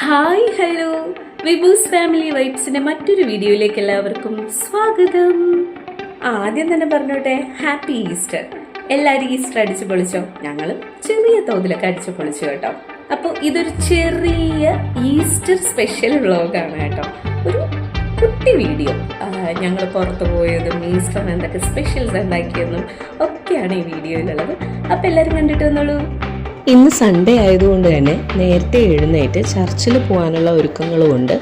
Hi hello. വിബൂസ് family വൈബ്സിന്റെ മറ്റൊരു വീഡിയോയിലേക്ക് എല്ലാവർക്കും സ്വാഗതം. ആദ്യം തന്നെ പറഞ്ഞോട്ടെ ഹാപ്പി ഈസ്റ്റർ. എല്ലാവരും ഈസ്റ്റർ അടിച്ചു പൊളിച്ചോ? ഞങ്ങളും ചെറിയ തോതിലൊക്കെ അടിച്ചു പൊളിച്ചു കേട്ടോ. അപ്പോൾ ഇതൊരു ചെറിയ ഈസ്റ്റർ സ്പെഷ്യൽ വ്ളോഗാണ് കേട്ടോ. ഒരു കുട്ടി വീഡിയോ. ഞങ്ങൾ പുറത്ത് പോയതും ഈസ്റ്ററിന് എന്തൊക്കെ സ്പെഷ്യൽസ് ഉണ്ടാക്കിയതും ഒക്കെയാണ് ഈ വീഡിയോയിലുള്ളത്. അപ്പോൾ എല്ലാവരും കണ്ടിട്ട് വന്നോളൂ. ഇന്ന് സൺഡേ ആയതുകൊണ്ട് തന്നെ നേരത്തെ എഴുന്നേറ്റ് ചർച്ചിൽ പോകാനുള്ള ഒരുക്കങ്ങളും ഉണ്ട്.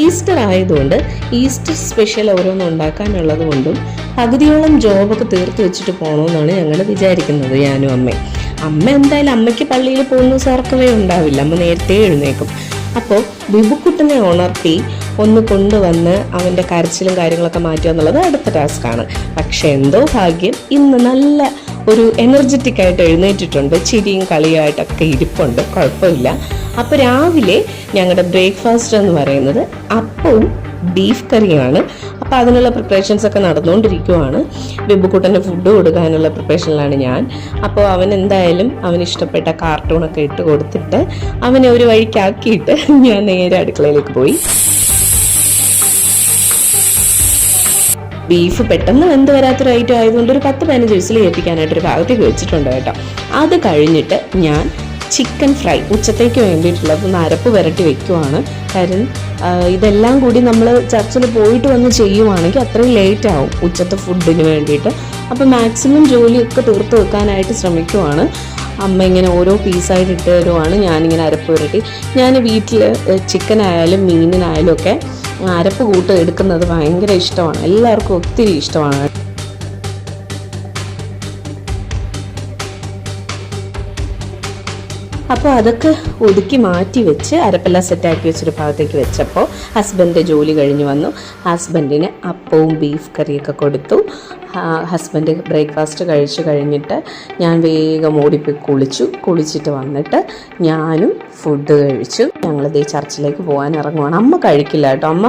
ഈസ്റ്റർ ആയതുകൊണ്ട് ഈസ്റ്റർ സ്പെഷ്യൽ ഓരോന്ന് ഉണ്ടാക്കാനുള്ളത് കൊണ്ടും പകുതിയോളം ജോബൊക്കെ തീർത്ത് വെച്ചിട്ട് പോകണമെന്നാണ് ഞങ്ങൾ വിചാരിക്കുന്നത് ഞാനും അമ്മയും. അമ്മ എന്തായാലും അമ്മയ്ക്ക് പള്ളിയിൽ പോകുന്ന സർക്കവേ ഉണ്ടാവില്ല അമ്മ നേരത്തെ എഴുന്നേക്കും. അപ്പോൾ ബിബുക്കുട്ടനെ ഉണർത്തി ഒന്ന് കൊണ്ടുവന്ന് അവന്റെ കരച്ചിലും കാര്യങ്ങളൊക്കെ മാറ്റുക എന്നുള്ളത് അടുത്ത ടാസ്ക്കാണ് പക്ഷേ എന്തോ ഭാഗ്യം ഇന്ന് നല്ല ഒരു എനർജറ്റിക് ആയിട്ട് എഴുന്നേറ്റിട്ടുണ്ട്. ചിരിയും കളിയായിട്ടൊക്കെ ഇരിപ്പുണ്ട്. കുഴപ്പമില്ല. അപ്പോൾ രാവിലെ ഞങ്ങളുടെ ബ്രേക്ക്ഫാസ്റ്റ് എന്ന് പറയുന്നത് അപ്പവും ബീഫ് കറിയാണ് അപ്പോൾ അതിനുള്ള പ്രിപ്പറേഷൻസ് ഒക്കെ നടന്നുകൊണ്ടിരിക്കുവാണ്. ബിബുക്കുട്ടന്റെ ഫുഡ് കൊടുക്കാനുള്ള പ്രിപ്പറേഷനിലാണ് ഞാൻ. അപ്പോൾ അവൻ എന്തായാലും അവന് ഇഷ്ടപ്പെട്ട കാർട്ടൂണൊക്കെ ഇട്ട് കൊടുത്തിട്ട് അവനെ ഒരു വഴിക്കാക്കിയിട്ട് ഞാൻ നേരെ അടുക്കളയിലേക്ക് പോയി. ബീഫ് പെട്ടെന്ന് വെന്ത് വരാത്തൊരു ഐറ്റം ആയതുകൊണ്ട് ഒരു പത്ത് പതിനഞ്ച് വിസിൽ കേൾപ്പിക്കാനായിട്ട് ഒരു ഭാഗത്തേക്ക് വെച്ചിട്ടുണ്ട് കേട്ടോ. അത് കഴിഞ്ഞിട്ട് ഞാൻ ചിക്കൻ ഫ്രൈ ഉച്ചത്തേക്ക് വേണ്ടിയിട്ടുള്ളത് ഒന്ന് അരപ്പ് വരട്ടി വെക്കുവാണ്. കാര്യം ഇതെല്ലാം കൂടി നമ്മൾ ചർച്ചിൽ പോയിട്ട് വന്ന് ചെയ്യുവാണെങ്കിൽ അത്രയും ലേറ്റ് ആവും ഉച്ചത്തെ ഫുഡിന് വേണ്ടിയിട്ട്. അപ്പോൾ മാക്സിമം ജോലിയൊക്കെ തീർത്ത് വെക്കാനായിട്ട് ശ്രമിക്കുവാണ്. അമ്മ ഇങ്ങനെ ഓരോ പീസായിട്ട് ഇട്ട് തരുവാണ്. ഞാനിങ്ങനെ അരപ്പ് പുരട്ടി ഞാൻ വീട്ടിൽ ചിക്കൻ ആയാലും മീനിനായാലും ഒക്കെ അരപ്പ് കൂട്ട് എടുക്കുന്നത് ഭയങ്കര ഇഷ്ടമാണ്. എല്ലാവർക്കും ഒത്തിരി ഇഷ്ടമാണ്. അപ്പോൾ അതൊക്കെ ഒതുക്കി മാറ്റി വെച്ച് അരപ്പെല്ലാം സെറ്റാക്കി വെച്ചൊരു ഭാഗത്തേക്ക് വെച്ചപ്പോൾ ഹസ്ബൻഡ് ജോലി കഴിഞ്ഞ് വന്നു. ഹസ്ബൻഡിന് അപ്പവും ബീഫ് കറിയൊക്കെ കൊടുത്തു. ഹസ്ബൻഡ് ബ്രേക്ക്ഫാസ്റ്റ് കഴിച്ചു കഴിഞ്ഞിട്ട് ഞാൻ വേഗം ഓടിപ്പോയി കുളിച്ചു. കുളിച്ചിട്ട് വന്നിട്ട് ഞാനും ഫുഡ് കഴിച്ചു. ഞങ്ങളിതേ ചർച്ചിലേക്ക് പോകാൻ ഇറങ്ങുവാണ്. അമ്മ കഴിക്കില്ല കേട്ടോ. അമ്മ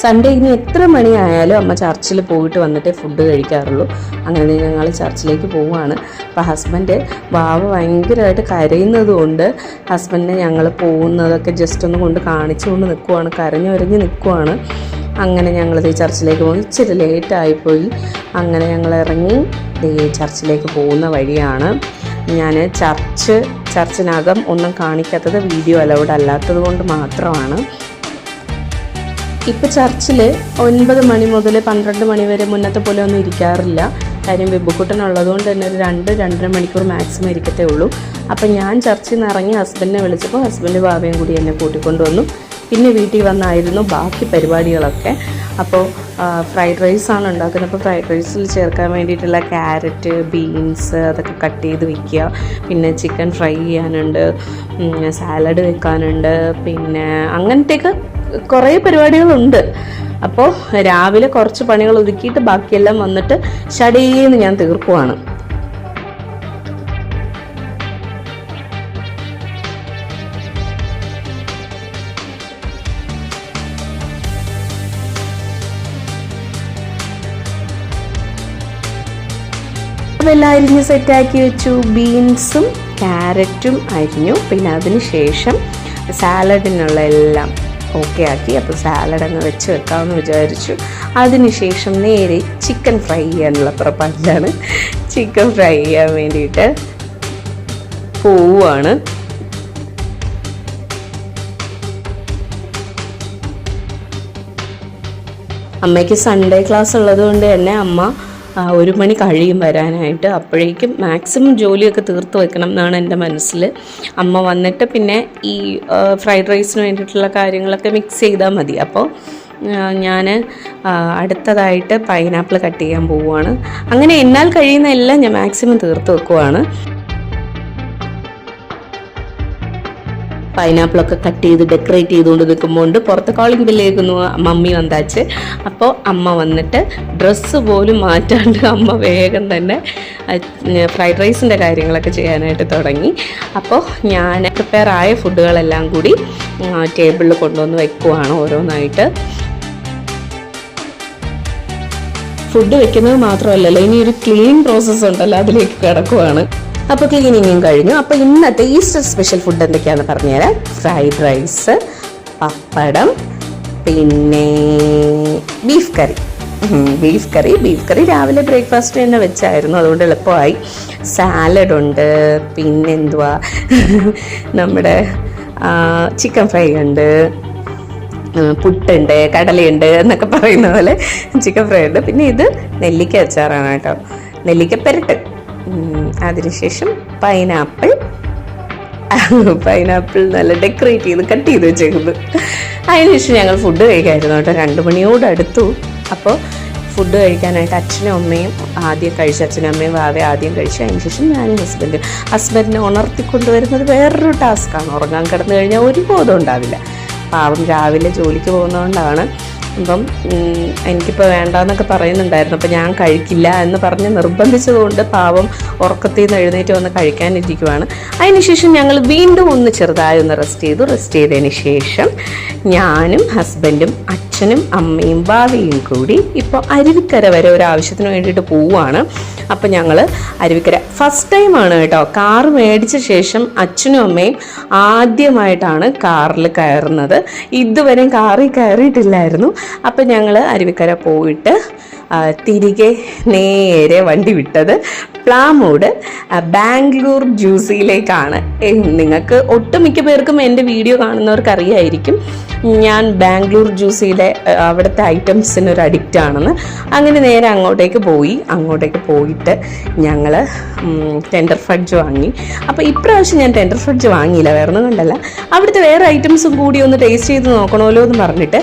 സൺഡേ ഇനി എത്ര മണിയായാലും അമ്മ ചർച്ചിൽ പോയിട്ട് വന്നിട്ടേ ഫുഡ് കഴിക്കാറുള്ളൂ. അങ്ങനെ ഞങ്ങൾ ചർച്ചിലേക്ക് പോവുകയാണ്. അപ്പോൾ ഹസ്ബൻഡ് വാവ ഭയങ്കരമായിട്ട് കരയുന്നത് കൊണ്ട് ഹസ്ബൻഡിനെ ഞങ്ങൾ പോകുന്നതൊക്കെ ജസ്റ്റ് ഒന്ന് കൊണ്ട് കാണിച്ചുകൊണ്ട് നിൽക്കുവാണ് കരഞ്ഞുരഞ്ഞ് നിൽക്കുവാണ് അങ്ങനെ ഞങ്ങൾ ചർച്ചിലേക്ക് പോകുന്നു. ഇച്ചിരി ലേറ്റായിപ്പോയി അങ്ങനെ ഞങ്ങൾ ഇറങ്ങി ദേ ചർച്ചിലേക്ക് പോകുന്ന വഴിയാണ്. ഞാൻ ചർച്ച് ചർച്ചിനകം ഒന്നും കാണിക്കാത്തത് വീഡിയോ അലൗഡ് അല്ലാത്തത് കൊണ്ട് മാത്രമാണ്. ഇപ്പോൾ ചർച്ചിൽ ഒൻപത് മണി മുതൽ പന്ത്രണ്ട് മണി വരെ മുന്നത്തെ പോലെ ഒന്നും ഇരിക്കാറില്ല. കാര്യം വെബുക്കുട്ടൻ ഉള്ളതുകൊണ്ട് തന്നെ ഒരു രണ്ട് രണ്ടര മണിക്കൂർ മാക്സിമം ഇരിക്കത്തേ ഉള്ളൂ. അപ്പം ഞാൻ ചർച്ചിൽ നിന്ന് ഇറങ്ങി ഹസ്ബൻഡിനെ വിളിച്ചപ്പോൾ ഹസ്ബൻഡ് ബാബയും കൂടി എന്നെ കൂട്ടിക്കൊണ്ടുവന്നു. പിന്നെ വീട്ടിൽ വന്നായിരുന്നു ബാക്കി പരിപാടികളൊക്കെ. അപ്പോൾ ഫ്രൈഡ് റൈസാണ് ഉണ്ടാക്കുന്നത്. അപ്പോൾ ഫ്രൈഡ് റൈസിൽ ചേർക്കാൻ വേണ്ടിയിട്ടുള്ള ക്യാരറ്റ് ബീൻസ് അതൊക്കെ കട്ട് ചെയ്ത് വെക്കുക. പിന്നെ ചിക്കൻ ഫ്രൈ ചെയ്യാനുണ്ട്. സാലഡ് വെക്കാനുണ്ട്. പിന്നെ അങ്ങനത്തെയൊക്കെ കുറേ പരിപാടികളുണ്ട്. അപ്പോൾ രാവിലെ കുറച്ച് പണികൾ ഒതുക്കിയിട്ട് ബാക്കിയെല്ലാം വന്നിട്ട് ഷടേന്ന് ഞാൻ തീർക്കുവാണ്. എല്ലാം അരിഞ്ഞ് സെറ്റാക്കി വെച്ചു. ബീൻസും ക്യാരറ്റും അരിഞ്ഞു. പിന്നെ അതിന് ശേഷം സാലഡിനുള്ള എല്ലാം ഓക്കെ ആക്കി. അപ്പോൾ സാലഡ് അങ്ങ് വെച്ച് വെക്കാമെന്ന് വിചാരിച്ചു. അതിനുശേഷം നേരെ ചിക്കൻ ഫ്രൈ ചെയ്യാനുള്ള പുറപ്പാടിലാണ് ചിക്കൻ ഫ്രൈ ചെയ്യാൻ വേണ്ടിയിട്ട് പോവുകയാണ് അമ്മയ്ക്ക് സൺഡേ ക്ലാസ് ഉള്ളതുകൊണ്ട് തന്നെ അമ്മ ഒരു മണി കഴിയും വരാനായിട്ട്. അപ്പോഴേക്കും മാക്സിമം ജോലിയൊക്കെ തീർത്ത് വെക്കണം എന്നാണ് എന്റെ മനസ്സിൽ. അമ്മ വന്നിട്ട് പിന്നെ ഈ ഫ്രൈഡ് റൈസിന് വേണ്ടിയിട്ടുള്ള കാര്യങ്ങളൊക്കെ മിക്സ് ചെയ്താൽ മതി. അപ്പോൾ ഞാൻ അടുത്തതായിട്ട് പൈനാപ്പിൾ കട്ട് ചെയ്യാൻ പോവുകയാണ്. അങ്ങനെ എന്നാൽ കഴിയുന്ന എല്ലാം ഞാൻ മാക്സിമം തീർത്ത് വെക്കുവാണ്. പൈനാപ്പിളൊക്കെ കട്ട് ചെയ്ത് ഡെക്കറേറ്റ് ചെയ്തുകൊണ്ട് നിൽക്കുമ്പോൾ പുറത്ത് കോളിംഗ് ബില്ലേക്കുന്നു മമ്മി വന്നാച്ച്. അപ്പോൾ അമ്മ വന്നിട്ട് ഡ്രസ്സ് പോലും മാറ്റാണ്ട് അമ്മ വേഗം തന്നെ ഫ്രൈഡ് റൈസിന്റെ കാര്യങ്ങളൊക്കെ ചെയ്യാനായിട്ട് തുടങ്ങി. അപ്പോൾ ഞാൻ പ്രിപ്പയർ ആയ ഫുഡുകളെല്ലാം കൂടി ടേബിളിൽ കൊണ്ടുവന്ന് വെക്കുവാണ് ഓരോന്നായിട്ട്. ഫുഡ് വെക്കുന്നത് മാത്രമല്ലല്ലോ ഇനി ഒരു ക്ലീൻ പ്രോസസ്സ് ഉണ്ടല്ലോ അതിലേക്ക് കിടക്കുവാണ്. അപ്പോൾ ക്ലീനിങ്ങും കഴിഞ്ഞു. അപ്പോൾ ഇന്നത്തെ ഈസ്റ്റർ സ്പെഷ്യൽ ഫുഡ് എന്തൊക്കെയാണെന്ന് പറഞ്ഞുതരാം. ഫ്രൈഡ് റൈസ് പപ്പടം പിന്നെ beef curry. Beef curry beef curry രാവിലെ ബ്രേക്ക്ഫാസ്റ്റ് തന്നെ വെച്ചായിരുന്നു. അതുകൊണ്ട് എളുപ്പമായി. സാലഡ് ഉണ്ട്. പിന്നെന്തുവാ? നമ്മുടെ ചിക്കൻ ഫ്രൈ ഉണ്ട്. പുട്ടുണ്ട് കടലയുണ്ട് എന്നൊക്കെ പറയുന്ന പോലെ ചിക്കൻ ഫ്രൈ ഉണ്ട്. പിന്നെ ഇത് നെല്ലിക്ക അച്ചാറാണ് കേട്ടോ. നെല്ലിക്ക പെരട്ട്. അതിനുശേഷം പൈനാപ്പിൾ. പൈനാപ്പിൾ നല്ല ഡെക്കറേറ്റ് ചെയ്ത് കട്ട് ചെയ്ത് വെച്ചേക്കുന്നു അതിനുശേഷം ഞങ്ങൾ ഫുഡ് കഴിക്കായിരുന്നു കേട്ടോ. രണ്ട് മണിയോട് അടുത്തു. അപ്പോൾ ഫുഡ് കഴിക്കാനായിട്ട് അച്ഛനും അമ്മയും ആദ്യം കഴിച്ചു അച്ഛനും അമ്മയും വാവെ ആദ്യം കഴിച്ചു അതിന് ശേഷം ഞാനും ഹസ്ബൻഡും ഹസ്ബൻഡിനെ ഉണർത്തിക്കൊണ്ടുവരുന്നത് വേറൊരു ടാസ്ക്കാണ് ഉറങ്ങാൻ കിടന്നു കഴിഞ്ഞാൽ ഒരു ബോധം ഉണ്ടാവില്ല. പാവം രാവിലെ ജോലിക്ക് പോകുന്നതുകൊണ്ടാണ് അപ്പം എനിക്കിപ്പോൾ വേണ്ടാന്നൊക്കെ പറയുന്നുണ്ടായിരുന്നു. അപ്പം ഞാൻ കഴിക്കില്ല എന്ന് പറഞ്ഞ് നിർബന്ധിച്ചതുകൊണ്ട് പാവം ഉറക്കത്തിൽ നിന്ന് എഴുന്നേറ്റ് വന്ന് കഴിക്കാനിരിക്കുവാണ്. അതിനുശേഷം ഞങ്ങൾ വീണ്ടും ഒന്ന് ചെറുതായി ഒന്ന് റെസ്റ്റ് ചെയ്തു. റെസ്റ്റ് ചെയ്തതിന് ശേഷം ഞാനും ഹസ്ബൻഡും അച്ഛനും അമ്മയും ഭാവിയും കൂടി ഇപ്പോൾ അരുവിക്കര വരെ ഒരു ആവശ്യത്തിന് വേണ്ടിയിട്ട് പോവുകയാണ് അപ്പം ഞങ്ങൾ അരുവിക്കര ഫസ്റ്റ് ടൈമാണ് കേട്ടോ. കാർ മേടിച്ച ശേഷം അച്ഛനും അമ്മയും ആദ്യമായിട്ടാണ് കാറിൽ കയറുന്നത്. ഇതുവരെ കാറിൽ കയറിയിട്ടില്ലായിരുന്നു. അപ്പം ഞങ്ങൾ അരുവിക്കര പോയിട്ട് തിരികെ നേരെ വണ്ടി വിട്ടത് പ്ലാമൂട് ബാംഗ്ലൂർ ജ്യൂസിയിലേക്കാണ് നിങ്ങൾക്ക് ഒട്ടുമിക്ക പേർക്കും എന്റെ വീഡിയോ കാണുന്നവർക്ക് അറിയായിരിക്കും. ഞാൻ ബാംഗ്ലൂർ ജ്യൂസിയിലെ അവിടുത്തെ ഐറ്റംസിന് ഒരു അഡിക്റ്റ് ആണെന്ന്. അങ്ങനെ നേരെ അങ്ങോട്ടേക്ക് പോയി. അങ്ങോട്ടേക്ക് പോയിട്ട് ഞങ്ങൾ ടെൻഡർ ഫ്രഡ്ജ് വാങ്ങി. അപ്പോൾ ഇപ്രാവശ്യം ഞാൻ ടെൻഡർ ഫ്രഡ്ജ് വാങ്ങിയില്ല വേറെ ഒന്നും കണ്ടല്ല. അവിടുത്തെ വേറെ ഐറ്റംസും കൂടി ഒന്ന് ടേസ്റ്റ് ചെയ്ത് നോക്കണമല്ലോ എന്ന് പറഞ്ഞിട്ട്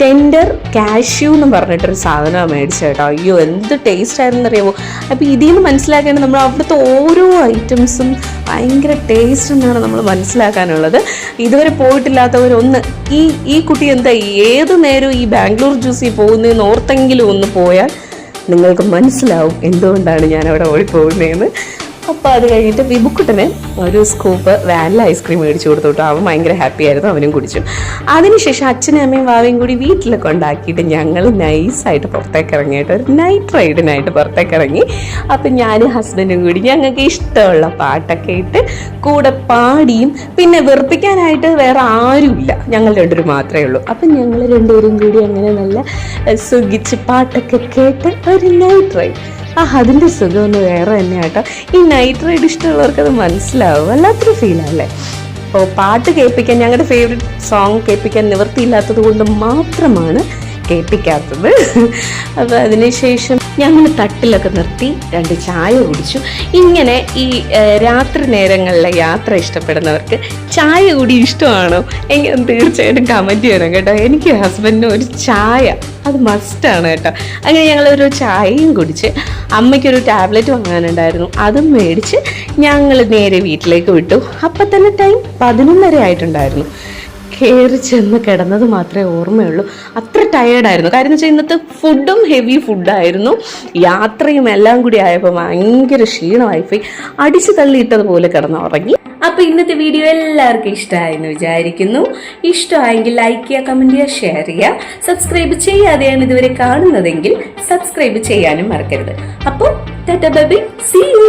ടെൻഡർ കാഷ്യൂ എന്ന് പറഞ്ഞിട്ടൊരു സാധനമാണ് മേടിച്ചത് കേട്ടോ. അയ്യോ എന്ത് ടേസ്റ്റ് ആയിരുന്നു അറിയാമോ അപ്പോൾ ഇതിൽ നിന്ന് മനസ്സിലാക്കേണ്ടത് നമ്മൾ അവിടുത്തെ ഓരോ ഐറ്റംസും ഭയങ്കര ടേസ്റ്റ് എന്നാണ് നമ്മൾ മനസ്സിലാക്കാനുള്ളത്. ഇതുവരെ പോയിട്ടില്ലാത്തവരൊന്ന് ഈ ഈ കുട്ടി എന്താ ഏത് നേരവും ഈ ബാംഗ്ലൂർ ജ്യൂസിൽ പോകുന്നതെന്ന് ഓർത്തെങ്കിലും ഒന്ന് പോയാൽ നിങ്ങൾക്ക് മനസ്സിലാവും എന്തുകൊണ്ടാണ് ഞാൻ അവിടെ ഓടിപ്പോകുന്നതെന്ന് അപ്പോൾ അത് കഴിഞ്ഞിട്ട് വിബുക്കുട്ടന് ഒരു സ്കൂപ്പ് വാനില ഐസ്ക്രീം മേടിച്ചു കൊടുത്തു കേട്ടോ. അവൻ ഭയങ്കര ഹാപ്പി ആയിരുന്നു അവനും കുടിച്ചു. അതിനുശേഷം അച്ഛനും അമ്മയും വാവയും കൂടി വീട്ടിലൊക്കെ ഉണ്ടാക്കിയിട്ട് ഞങ്ങൾ നൈസായിട്ട് പുറത്തേക്ക് ഇറങ്ങിയിട്ട് ഒരു നൈറ്റ് റൈഡിനായിട്ട് പുറത്തേക്ക് ഇറങ്ങി. അപ്പം ഞാനും ഹസ്ബൻഡും കൂടി ഞങ്ങൾക്ക് ഇഷ്ടമുള്ള പാട്ടൊക്കെ ഇട്ട് കൂടെ പാടിയും പിന്നെ വെറുപ്പിക്കാനായിട്ട് വേറെ ആരുമില്ല. ഞങ്ങൾ രണ്ടുപേരും മാത്രമേ ഉള്ളൂ. അപ്പം ഞങ്ങൾ രണ്ടുപേരും കൂടി അങ്ങനെ നല്ല സുഖിച്ച് പാട്ടൊക്കെ കേട്ട് ഒരു നൈറ്റ് റൈഡ് ആ അതിന്റെ സുഖം ഒന്ന് വേറെ തന്നെ കേട്ടോ. ഈ നൈറ്റ് റൈഡ് ഇഷ്ടമുള്ളവർക്ക് അത് മനസ്സിലാവും. വല്ലാത്തൊരു ഫീലാണല്ലേ അപ്പോൾ പാട്ട് കേൾപ്പിക്കാൻ ഞങ്ങളുടെ ഫേവറേറ്റ് സോങ് കേൾപ്പിക്കാൻ നിവൃത്തിയില്ലാത്തത് കൊണ്ട് മാത്രമാണ് കേൾപ്പിക്കാത്തത്. അപ്പോൾ അതിനുശേഷം ഞങ്ങൾ തട്ടിലൊക്കെ നിർത്തി രണ്ട് ചായ കുടിച്ചു. ഇങ്ങനെ ഈ രാത്രി നേരങ്ങളിലെ യാത്ര ഇഷ്ടപ്പെടുന്നവർക്ക് ചായ കൂടി ഇഷ്ടമാണോ? എങ്കിൽ തീർച്ചയായിട്ടും കമന്റ് ചെയ്യണം കേട്ടോ. എനിക്ക് ഹസ്ബൻഡിന് ഒരു ചായ അത് മസ്റ്റാണ് കേട്ടോ. അങ്ങനെ ഞങ്ങളൊരു ചായയും കുടിച്ച് അമ്മയ്ക്കൊരു ടാബ്ലറ്റ് വാങ്ങാനുണ്ടായിരുന്നു. അതും മേടിച്ച് ഞങ്ങൾ നേരെ വീട്ടിലേക്ക് വിട്ടു. അപ്പം തന്നെ ടൈം പതിനൊന്നര ആയിട്ടുണ്ടായിരുന്നു. കയറി ചെന്ന് കിടന്നത് മാത്രമേ ഓർമ്മയുള്ളൂ. അത്ര ടയേർഡായിരുന്നു കാര്യം എന്ന് വെച്ചാൽ ഇന്നത്തെ ഫുഡും ഹെവി ഫുഡായിരുന്നു യാത്രയും എല്ലാം കൂടി ആയപ്പോൾ ഭയങ്കര ക്ഷീണമായിപ്പോയി അടിച്ചു തള്ളിയിട്ടതുപോലെ കിടന്നുറങ്ങി. അപ്പോൾ ഇന്നത്തെ വീഡിയോ എല്ലാവർക്കും ഇഷ്ടമായെന്ന് വിചാരിക്കുന്നു. ഇഷ്ടമായെങ്കിൽ ലൈക്ക് ചെയ്യുക കമന്റ് ചെയ്യുക ഷെയർ ചെയ്യുക. സബ്സ്ക്രൈബ് ചെയ്യാതെയാണ് ഇതുവരെ കാണുന്നതെങ്കിൽ സബ്സ്ക്രൈബ് ചെയ്യാനും മറക്കരുത്. അപ്പോൾ ടാറ്റ ബൈ സീ യു